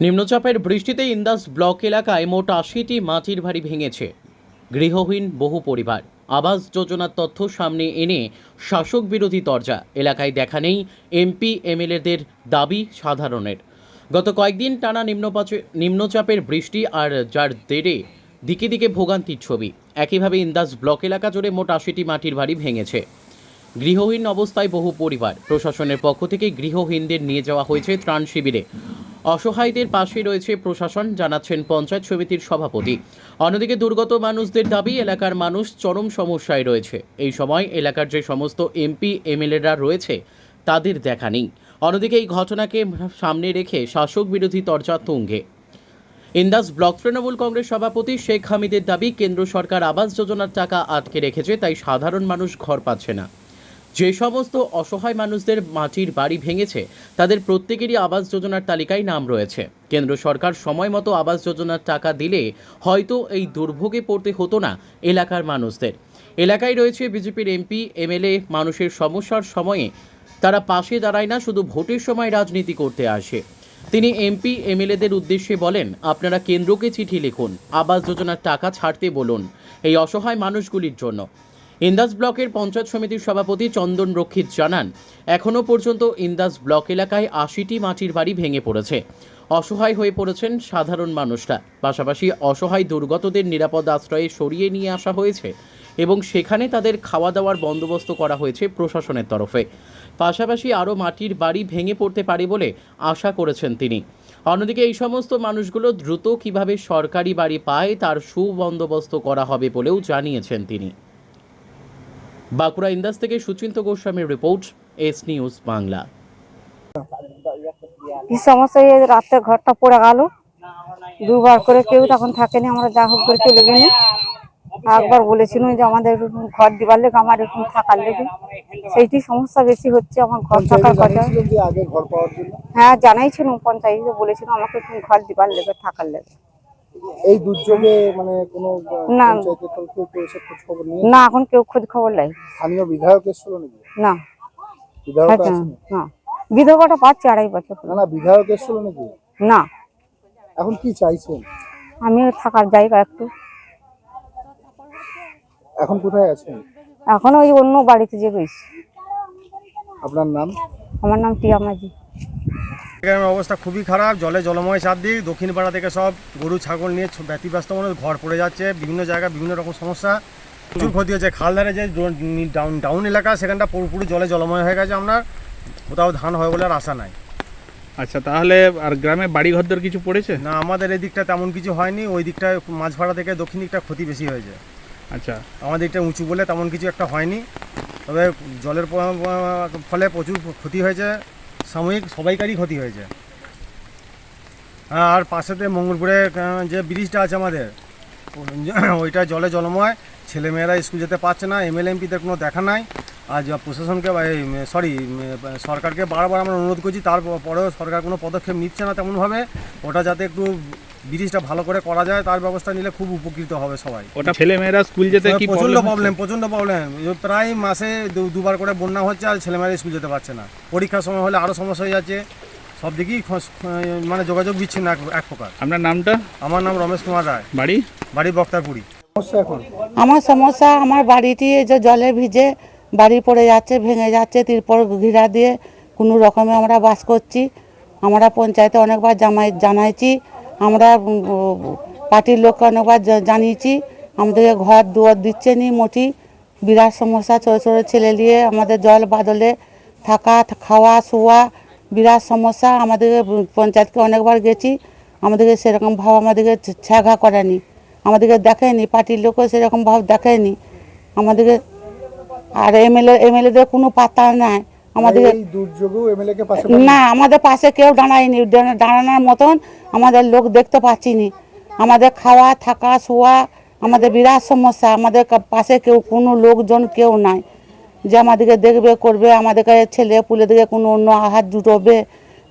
নিম্নচাপের বৃষ্টিতে ইন্দাস ব্লক এলাকায় মোট আশিটি মাটির ভারী ভেঙেছে। গৃহহীন বহু পরিবার। আবাস যোজনার তথ্য সামনে এনে শাসক বিরোধী তরজা। এলাকায় দেখা নেই এমপি, এমএলএদের দাবি সাধারণের। গত কয়েকদিন টানা নিম্নপাচে নিম্নচাপের বৃষ্টি আর যার দেড়ে দিকে দিকে ভোগান্তির ছবি। একইভাবে ইন্দাস ব্লক এলাকা জুড়ে মোট আশিটি মাটির ভারী ভেঙেছে। গৃহহীন অবস্থায় বহু পরিবার। প্রশাসনের পক্ষ থেকে গৃহহীনদের নিয়ে যাওয়া হয়েছে ত্রাণ শিবিরে। অসহায়দের পাশে রয়েছে প্রশাসন, জানাচ্ছেন পঞ্চায়েত সমিতির সভাপতি। অন্যদিকে দুর্গত মানুষদের দাবি, এলাকার মানুষ চরম সমস্যায় রয়েছে। এই সময় এলাকার যে সমস্ত এমপি, এমএলএরা রয়েছে, তাদের দেখা নেই। অন্যদিকে এই ঘটনাকে সামনে রেখে শাসক বিরোধী তর্জা তুঙ্গে। ইন্দাস ব্লক তৃণমূল কংগ্রেস সভাপতি শেখ হামিদের দাবি, কেন্দ্র সরকার আবাস যোজনার টাকা আটকে রেখেছে, তাই সাধারণ মানুষ ঘর পাচ্ছে না। যে সমস্ত অসহায় মানুষদের মাটির বাড়ি ভেঙেছে, তাদের প্রত্যেকেরই আবাস যোজনার তালিকায় নাম রয়েছে। কেন্দ্র সরকার সময় মতো আবাস যোজনার টাকা দিলে হয়তো এই দুর্ভোগে পড়তে হতো না এলাকার মানুষদের। এলাকায় রয়েছে বিজেপির এমপি, এমএলএ মানুষের সমস্যার সময়ে তারা পাশে দাঁড়ায় না, শুধু ভোটের সময় রাজনীতি করতে আসে। তিনি এমপি, এমএলএদের উদ্দেশ্যে বলেন, আপনারা কেন্দ্রকে চিঠি লিখুন, আবাস যোজনার টাকা ছাড়তে বলুন এই অসহায় মানুষগুলির জন্য। ইন্দাস ব্লকের পঞ্চায়েত সমিতির সভাপতি চন্দন রক্ষিত জানান, এখনও পর্যন্ত ইন্দাস ব্লক এলাকায় আশিটি মাটির বাড়ি ভেঙে পড়েছে। অসহায় হয়ে পড়েছেন সাধারণ মানুষরা পাশাপাশি অসহায় দুর্গতদের নিরাপদ আশ্রয়ে সরিয়ে নিয়ে আসা হয়েছে এবং সেখানে তাদের খাওয়া দাওয়ার বন্দোবস্ত করা হয়েছে প্রশাসনের তরফে। পাশাপাশি আরও মাটির বাড়ি ভেঙে পড়তে পারে বলে আশা করেছেন তিনি। অন্যদিকে এই সমস্ত মানুষগুলো দ্রুত কীভাবে সরকারি বাড়ি পায় তার সুবন্দোবস্ত করা হবে বলেও জানিয়েছেন তিনি। বাঁকুড়া ইন্দাস থেকে সুচিন্ত গোস্বামীর রিপোর্ট এস নিউজ বাংলা। কি সমস্যা? এই রাতে ঘরটা পড়ে গেল। দুবার করে কেউ তখন থাকেনি আমরা যা হোক করে চলে গেলি একবার বলেছিল যে আমাদের ঘর দিবার লেগে আমার এরকম থাকার লেগে। সেইটি সমস্যা বেশি হচ্ছে আমার ঘর থাকার কথা। হ্যাঁ জানাইছিলাম পঞ্চায়েতে বলেছিল আমাকে একটু ঘর দিবার লেগে থাকার লেগে। এই দুর্যোগে মানে কোনো না। খোঁজ খবর নিয়ে না এখন কেউ খোঁজ খবর নাই। স্থানীয় বিধায়ক এসেছিল নাকি? না। বিধায়ক হয়তো না। বিধবাটা পাচ্ছে আড়াই বছর না না বিধায়ক এসেছিল নাকি? না। এখন কি চাইছেন? আমি থাকার জায়গা একটু। এখন কোথায় আছেন? এখন ওই অন্য বাড়িতে যে রয়েছি। আপনার নাম? আমার নাম টিয়া মাঝি। গ্রামের অবস্থা খুবই খারাপ জলে জলময় চারদিক দক্ষিণ পাড়া থেকে সব গরু ছাগল নিয়ে ব্যতিব্যস্ত মানুষ ঘর পড়ে যাচ্ছে বিভিন্ন জায়গায় বিভিন্ন রকম সমস্যা। প্রচুর ক্ষতি হচ্ছে খালধারে যে ডাউন ডাউন এলাকা সেখানটা পুরোপুরি জলে জলময় হয়ে গেছে আপনার কোথাও ধান হয় বলে আর আশা নাই। আচ্ছা তাহলে আর গ্রামে বাড়ি ঘরদর কিছু পড়েছে? না আমাদের এই দিকটা তেমন কিছু হয়নি ওই দিকটায় মাঝভাড়া থেকে দক্ষিণ দিকটা ক্ষতি বেশি হয়েছে। আচ্ছা। আমাদের দিকটা উঁচু বলে তেমন কিছু একটা হয়নি। তবে জলের ফলে প্রচুর ক্ষতি হয়েছে। সাময়িক সবাইকারই ক্ষতি হয়েছে। হ্যাঁ, আর পাশেতে মঙ্গলপুরে যে ব্রিজটা আছে আমাদের ওইটা জলে জলময় ছেলেমেয়েরা স্কুল যেতে পারছে না এমএলএ এমপিদের কোনো দেখা নাই যা প্রশাসনকে সরি সরকারকে বারবার আমরা অনুরোধ করছি তারপরেও সরকার কোনো পদক্ষেপ নিচ্ছে না তেমনভাবে ওটা যাতে একটু ব্রিজটা ভালো করে করা যায় তার ব্যবস্থা নিলে খুব উপকৃত হবে সবাই। ওটা ছেলে মেয়েরা স্কুল যেতে কি প্রচণ্ড প্রবলেম প্রচণ্ড প্রবলেম প্রায় মাসে দু- দুবার করে বন্যা হচ্ছে আর ছেলেমেয়েরা স্কুল যেতে পারছে না। পরীক্ষার সময় হলে আরও সমস্যা হয়ে যাচ্ছে। সব দিকেই মানে যোগাযোগ বিচ্ছিন্ন এক এক প্রকার। আপনার নামটা? আমার নাম রমেশ কুমার রায়। বাড়ি? বাড়ি বক্তারপুরি। সমস্যা এখন? আমার সমস্যা আমার বাড়িটি যে জলে ভিজে বাড়ি পড়ে যাচ্ছে ভেঙে যাচ্ছে তিরপর ঘিরা দিয়ে কোনো রকমে আমরা বাস করছি। আমরা পঞ্চায়েতে অনেকবার জামাই জানাইছি আমরা পার্টির লোককে অনেকবার জানিয়েছি। আমাদেরকে ঘর দুয়ার দিচ্ছে নি মোটি। বিরাট সমস্যা, ছোটো ছোটো ছেলে নিয়ে আমাদের জল বাদলে থাকা খাওয়া, শোয়া, বিরাট সমস্যা। আমাদেরকে পঞ্চায়েতকে অনেকবার গেছি। আমাদেরকে সেরকমভাবে আমাদেরকে ছ্যাঘা করেনি। আমাদেরকে দেখেনি, পার্টির লোকও সেরকম ভাব দেখেনি। আমাদেরকে, আর এমএলএ, এমএলএদের কোনো পাত্তা নাই। পাশে না আমাদের পাশে কেউ দাঁড়ায়নি দাঁড়া- দাঁড়ানোর মতন আমাদের লোক দেখতে পাচ্ছি নি আমাদের খাওয়া থাকা শোয়া আমাদের বিরাট সমস্যা আমাদের পাশে কেউ কোনো লোকজন কেউ নাই। যে আমাদেরকে দেখবে করবে আমাদেরকে ছেলে পুলেদেরকে কোনো অন্য আহার জুটোবে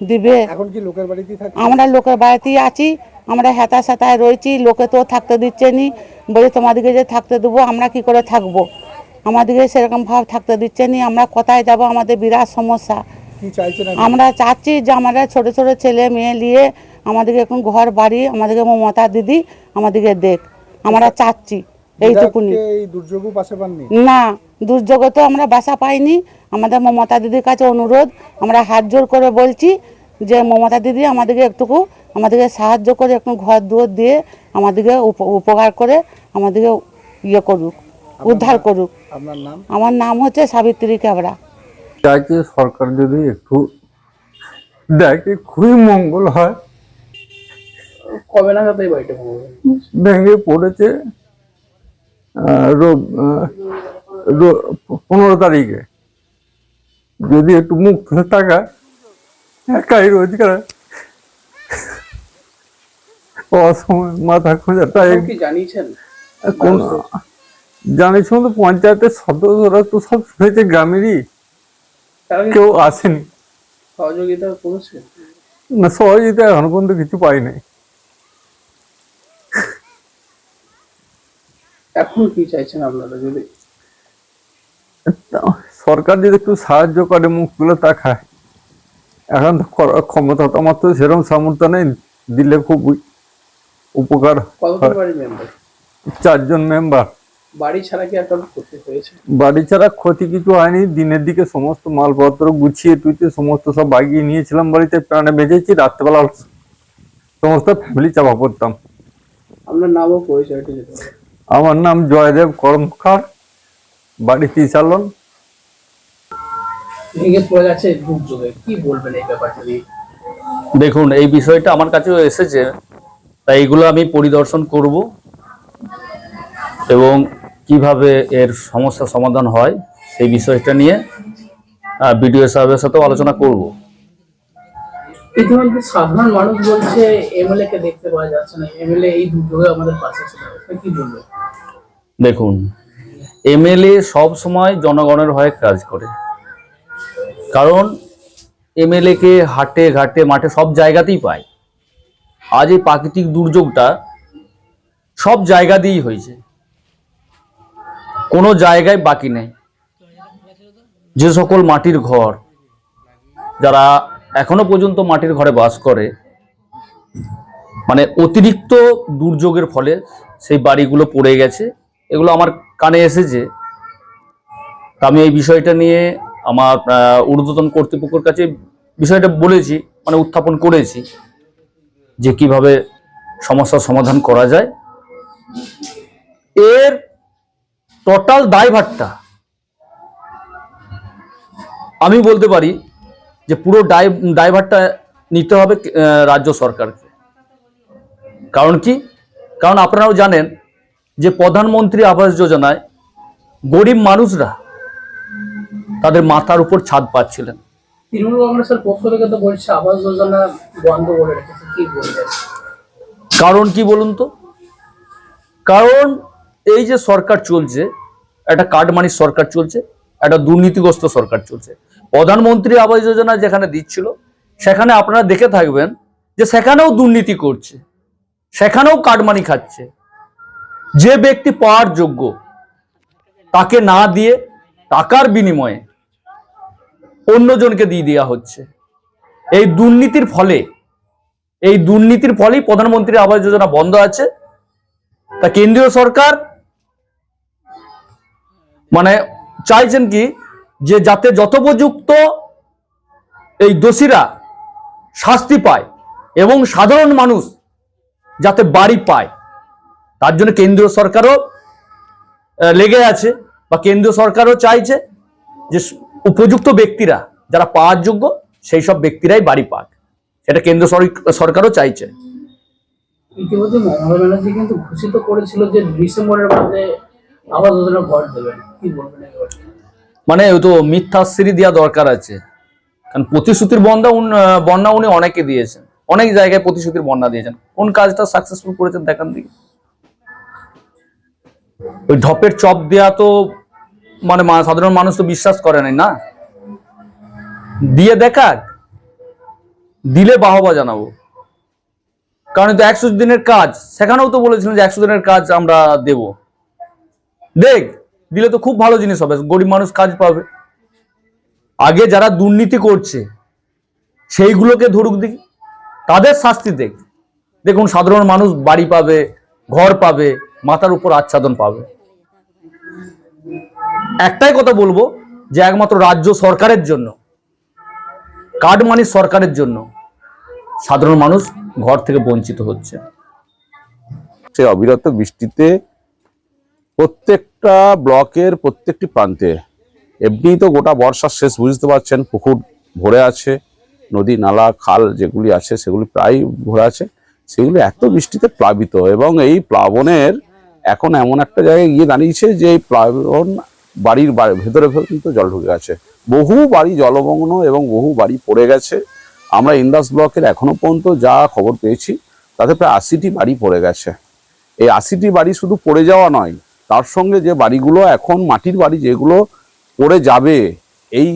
দিবে। এখন কি লোকের বাড়িতেই থাকে আমরা লোকের বাড়িতেই আছি আমরা হেতা সেতায় রয়েছি লোকে তো থাকতে দিচ্ছে নি। বলে তোমাদেরকে যে থাকতে দেবো আমরা কি করে থাকব? আমাদেরকে সেরকম ভাব থাকতে দিচ্ছে নি আমরা কোথায় যাব আমাদের বিরাট সমস্যা? আমরা চাচ্ছি যে আমরা ছোট ছোট ছেলে মেয়ে নিয়ে আমাদেরকে এখন ঘর বাড়ি আমাদেরকে মমতা দিদি আমাদেরকে দেখ। আমরা চাচ্ছি এইটুকুনি। না দুর্যোগে তো আমরা বাসা পাইনি। আমাদের মমতা দিদির কাছে অনুরোধ আমরা হাত জোর করে বলছি যে মমতা দিদি আমাদেরকে একটুকু আমাদেরকে সাহায্য করে একটু ঘর দুয়ার দিয়ে আমাদেরকে উপ- উপকার করে আমাদেরকে ইয়ে করুক। উদ্ধার করুক। আপনার নাম? আমার নাম হচ্ছে সাবিত্রী ক্যাবরা চাইছি সরকার যদি একটু দেখে খুবই মঙ্গল হয়। কবে নাগাদ এই বাড়িটা ভেঙে পড়েছে পনেরো তারিখে। যদি একটু মুখ থাকা একাই রোজগার অসময় মাথা খোঁজা তাই কি জানিয়েছেন? কোন জানিস তো পঞ্চায়েতের সদস্যরা তো সব শুনেছে গ্রামেরই। কেউ আসেনি। সহযোগিতা করেছে? না সহযোগিতা এখন পর্যন্ত কিছু পাই নাই। এখন কি চাইছেন আপনারা যদি? সরকার যদি একটু সাহায্য করে মুখগুলো তাকায় এখন তো ক্ষমতা তো আমার তো সেরকম সামর্থ্য নেই দিলে খুব উপকার চারজন মেম্বার বাড়ি ছাড়া কি একটা করতে হয়েছে? বাড়ি ছাড়া ক্ষতি কিছু হয়নি। দিনের দিকে সমস্ত মালপত্র গুছিয়ে টুইতে সমস্ত সব বাগিয়ে নিয়েছিলাম বাড়িতে। প্রাণে বেঁচেছি রাত্রেবেলা সমস্ত ফ্যামিলি চাপা পড়তাম। আপনার নাম ও পরিচয়টা আমার নাম জয়দেব কর্মকার বাড়ি তিসালন ভেঙে পড়ে গেছে দুর্যোগে কি বলবেন এই ব্যাপারটা নিয়ে? দেখুন এই বিষয়টা আমার কাছেও এসেছে তাই এগুলো আমি পরিদর্শন করব। এবং কীভাবে এর সমস্যা সমাধান হয় সেই বিষয়টা নিয়ে বিডিও সাহেবের সাথেও আলোচনা করব। ইতিমধ্যে সাধারণ মানুষ বলছে এমএলএ কে দেখতে পাওয়া যাচ্ছে না। এমএলএ এই দুর্যোগে আমাদের পাশে ছিল। কি দেখুন এমএলএ সব সময় জনগণের হয়ে কাজ করে। কারণ এমএলএ কে হাটে ঘাটে মাঠে সব জায়গাতেই পায়। আজ এই প্রাকৃতিক দুর্যোগটা সব জায়গা দিয়েই হয়েছে। কোনো জায়গায় বাকি নেই। যে সকল মাটির ঘর যারা এখনও পর্যন্ত মাটির ঘরে বাস করে মানে অতিরিক্ত দুর্যোগের ফলে সেই বাড়িগুলো পড়ে গেছে। এগুলো আমার কানে এসেছে। আমি এই বিষয়টা নিয়ে আমার ঊর্ধ্বতন কর্তৃপক্ষের কাছে বিষয়টা বলেছি মানে উত্থাপন করেছি, যে কীভাবে সমস্যার সমাধান করা যায়। এর টোটাল দায়ভারটা আমি বলতে পারি যে পুরো দায় দায়ভারটা নিতে হবে রাজ্য সরকারকে। কারণ কি? কারণ আপনারাও জানেন যে প্রধানমন্ত্রী আবাস যোজনায় গরিব মানুষরা তাদের মাথার উপর ছাদ পাচ্ছিলেন। তৃণমূল কংগ্রেসের পক্ষ থেকে তো বলছে আবাস যোজনা বন্ধ করে রেখেছে। কি বলবেন? কারণ কি বলুন তো? কারণ এই যে সরকার চলছে, একটা কাঠমানির সরকার চলছে, একটা দুর্নীতিগ্রস্ত সরকার চলছে। প্রধানমন্ত্রী আবাস যোজনা যেখানে দিচ্ছিল, সেখানে আপনারা দেখে থাকবেন যে সেখানেও দুর্নীতি করছে, সেখানেও কাটমানি খাচ্ছে। যে ব্যক্তি পাওয়ার যোগ্য, তাকে না দিয়ে টাকার বিনিময়ে অন্যজনকে দিয়ে দেওয়া হচ্ছে। এই দুর্নীতির ফলে, এই দুর্নীতির ফলেই প্রধানমন্ত্রী আবাস যোজনা বন্ধ আছে। তা কেন্দ্রীয় সরকার মানে চাইছেন কি যে যাতে যথোপযুক্ত এই দোষীরা শাস্তি পায় এবং সাধারণ মানুষ যাতে বাড়ি পায়। তার জন্য কেন্দ্রীয় সরকারও লেগে আছে বা কেন্দ্রীয় সরকারও চাইছে যে উপযুক্ত ব্যক্তিরা যারা পাওয়ার যোগ্য সেই সব ব্যক্তিরাই বাড়ি পাক। সেটা কেন্দ্র সরকারও চাইছে। ইতিমধ্যে মমতা ব্যানার্জি কিন্তু ঘোষিত করেছিল যে ডিসেম্বরের মধ্যে মানে তো মিথ্যাশ্রী দেওয়া দরকার আছে। কারণ প্রতিশ্রুতির বন্যা বন্যা উনি অনেকে দিয়েছেন। অনেক জায়গায় প্রতিশ্রুতির বন্যা দিয়েছেন। কোন কাজটা সাকসেসফুল করেছেন দেখান দিকে ওই ঢপের চপ দেয়া তো মানে সাধারণ মানুষ তো বিশ্বাস করে নাই না? দিয়ে দেখাক। দিলে বাহবা জানাব। কারণ তো একশো দিনের কাজ। সেখানেও তো বলেছিলেন যে একশো দিনের কাজ আমরা দেব। দেখ, দিলে তো খুব ভালো জিনিস হবে, গরিব মানুষ কাজ পাবে। আগে যারা দুর্নীতি করছে, সেইগুলোকে ধরুক দেখি, তাদের শাস্তি দেখ। দেখুন, সাধারণ মানুষ বাড়ি পাবে, ঘর পাবে, মাথার উপর আচ্ছাদন পাবে। একটাই কথা বলব যে একমাত্র রাজ্য সরকারের জন্য কার্ড মানি সরকারের জন্য, সাধারণ মানুষ ঘর থেকে বঞ্চিত হচ্ছে। সেই অবিরত বৃষ্টিতে প্রত্যেকটা ব্লকের প্রত্যেকটি প্রান্তে। এমনি তো গোটা বর্ষার শেষ, বুঝতে পারছেন, পুকুর ভরে আছে, নদী, নালা, খাল যেগুলি আছে, সেগুলি প্রায় ভরে আছে। সেগুলি এত বৃষ্টিতে প্লাবিত এবং এই প্লাবনের এখন এমন একটা জায়গায় গিয়ে দাঁড়িয়েছে যে এই প্লাবন বাড়ির ভেতরে ভেতরে কিন্তু জল ঢুকে গেছে। বহু বাড়ি জলমগ্ন এবং বহু বাড়ি পড়ে গেছে। আমরা ইন্দাস ব্লকের এখনও পর্যন্ত যা খবর পেয়েছি, তাতে প্রায় আশিটি বাড়ি পড়ে গেছে। এই আশিটি বাড়ি শুধু পড়ে যাওয়া নয় তার সঙ্গে যে বাড়িগুলো এখন মাটির বাড়ি যেগুলো পড়ে যাবে, এই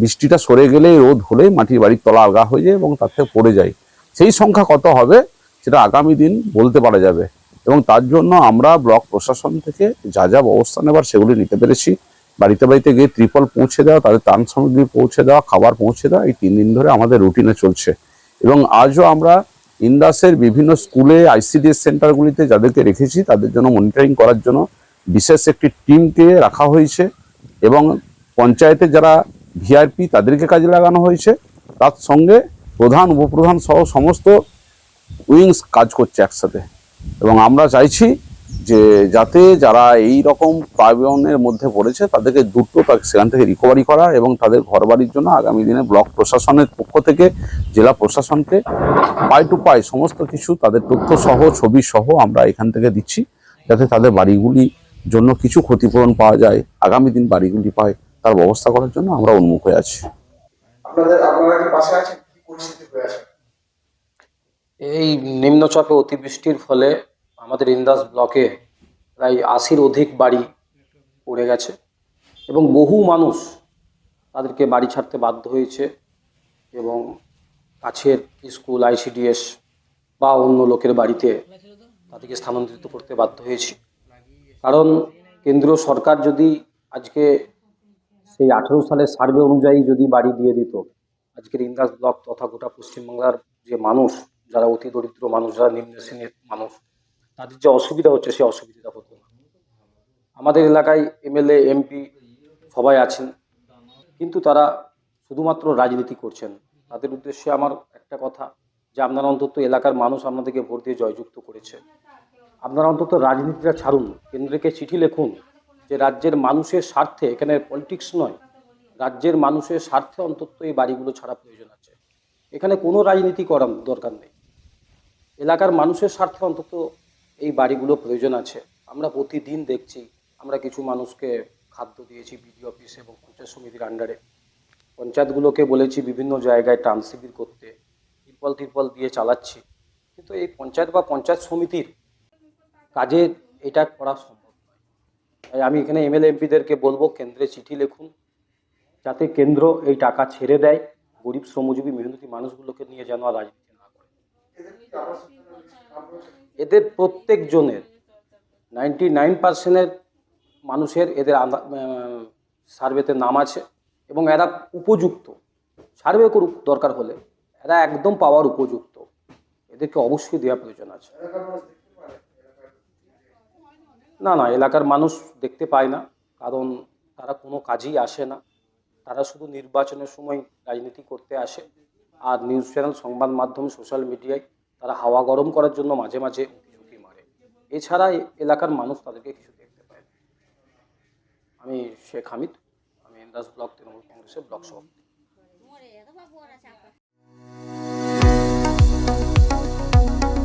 বৃষ্টিটা সরে গেলে রোদ হলেই মাটির বাড়ির তলা আলগা হয়ে যায় এবং তার থেকে পড়ে যায়। সেই সংখ্যা কত হবে সেটা আগামী দিন বলতে পারা যাবে এবং তার জন্য আমরা ব্লক প্রশাসন থেকে যা যা ব্যবস্থা নেবার সেগুলি নিতে পেরেছি। বাড়িতে বাড়িতে গিয়ে ত্রিপল পৌঁছে দেওয়া, তাদের ত্রাণ সামগ্রী পৌঁছে দেওয়া, খাবার পৌঁছে দেওয়া, এই তিন দিন ধরে আমাদের রুটিনে চলছে। এবং আজও আমরা ইন্দাসের বিভিন্ন স্কুলে, আইসিডিএস সেন্টারগুলিতে যাদেরকে রেখেছি, তাদের জন্য মনিটরিং করার জন্য বিশেষ একটি টিমকে রাখা হয়েছে এবং পঞ্চায়েতে যারা ভিআরপি তাদেরকে কাজে লাগানো হয়েছে, তার সঙ্গে প্রধান, উপপ্রধান সহ সমস্ত উইংস কাজ করছে একসাথে। এবং আমরা চাইছি যে যাতে যারা এই রকম প্লাবনের মধ্যে পড়েছে, তাদেরকে দ্রুত সেখান থেকে রিকভারি করা এবং তাদের ঘরবাড়ির জন্য আগামী দিনে ব্লক প্রশাসনের পক্ষ থেকে জেলা প্রশাসনকে পাই টু পাই সমস্ত কিছু তাদের তথ্য সহ, ছবি সহ আমরা এখান থেকে দিচ্ছি, যাতে তাদের বাড়িগুলি জন্য কিছু ক্ষতিপূরণ পাওয়া যায় আগামী দিন বাড়িগুলি পায় তার ব্যবস্থা করার জন্য আমরা উন্মুখ হয়ে আছি। আপনাদের আপনারা কি পাশে আছেন? কি পরিস্থিতি আছে? এই নিম্নচাপে অতিবৃষ্টির ফলে আমাদের ইন্দাস ব্লকে প্রায় আশির অধিক বাড়ি পড়ে গেছে এবং বহু মানুষ তাদেরকে বাড়ি ছাড়তে বাধ্য হয়েছে এবং কাছের স্কুল আইসিডিএস বা অন্য লোকের বাড়িতে তাদেরকে স্থানান্তরিত করতে বাধ্য হয়েছি। কারণ কেন্দ্রীয় সরকার যদি আজকে সেই আঠেরো সালের সার্ভে অনুযায়ী যদি বাড়ি দিয়ে দিত, আজকের ইন্দাস ব্লক তথা গোটা পশ্চিমবাংলার যে মানুষ, যারা অতি দরিদ্র মানুষ, যারা নিম্ন শ্রেণির মানুষ, তাদের যে অসুবিধা হচ্ছে সেই অসুবিধাটা হতো না। আমাদের এলাকায় এমএলএ, এমপি সবাই আছেন, কিন্তু তারা শুধুমাত্র রাজনীতি করছেন। তাদের উদ্দেশ্যে আমার একটা কথা, যে আপনারা অন্তত এলাকার মানুষ আপনাদেরকে ভোট দিয়ে জয়যুক্ত করেছে। আপনারা অন্তত রাজনীতিটা ছাড়ুন। কেন্দ্রকে চিঠি লিখুন যে রাজ্যের মানুষের স্বার্থে, এখানে পলিটিক্স নয়, রাজ্যের মানুষের স্বার্থে অন্তত এই বাড়িগুলো ছাড়া প্রয়োজন আছে। এখানে কোনো রাজনীতি করার দরকার নেই। এলাকার মানুষের স্বার্থে অন্তত এই বাড়িগুলো প্রয়োজন আছে। আমরা প্রতিদিন দেখছি, আমরা কিছু মানুষকে খাদ্য দিয়েছি বিডিও অফিস এবং পঞ্চায়েত সমিতির আন্ডারে পঞ্চায়েতগুলোকে বলেছি বিভিন্ন জায়গায় ত্রাণ শিবির করতে, তিরপল তিরপল দিয়ে চালাচ্ছি। কিন্তু এই পঞ্চায়েত বা পঞ্চায়েত সমিতির কাজে এটা করা সম্ভব নয়। আমি এখানে এমএলএ এমপিদেরকে বলব, কেন্দ্রে চিঠি লিখুন, যাতে কেন্দ্র এই টাকা ছেড়ে দেয়, গরিব, শ্রমজীবী, মেহনতি মানুষগুলোকে নিয়ে যেন আর রাজনীতি না করে। এদের প্রত্যেকজনের নাইনটি নাইন পার্সেন্টের মানুষের এদের সার্ভেতে নাম আছে এবং এরা উপযুক্ত। সার্ভে করুক দরকার হলে, এরা একদম পাওয়ার উপযুক্ত। এদেরকে অবশ্যই দেওয়া প্রয়োজন আছে। না না, এলাকার মানুষ দেখতে পায় না, কারণ তারা কোনো কাজেই আসে না। তারা শুধু নির্বাচনের সময় রাজনীতি করতে আসে আর নিউজ চ্যানেল, সংবাদ মাধ্যম, সোশ্যাল মিডিয়ায় তারা হাওয়া গরম করার জন্য মাঝে মাঝে ঝুঁকি মারে। এছাড়া এলাকার মানুষ তাদেরকে কিছু দেখতে পায় না। আমি শেখ হামিদ, আমি ইন্দাস ব্লক তৃণমূল কংগ্রেসের ব্লক সভাপতি।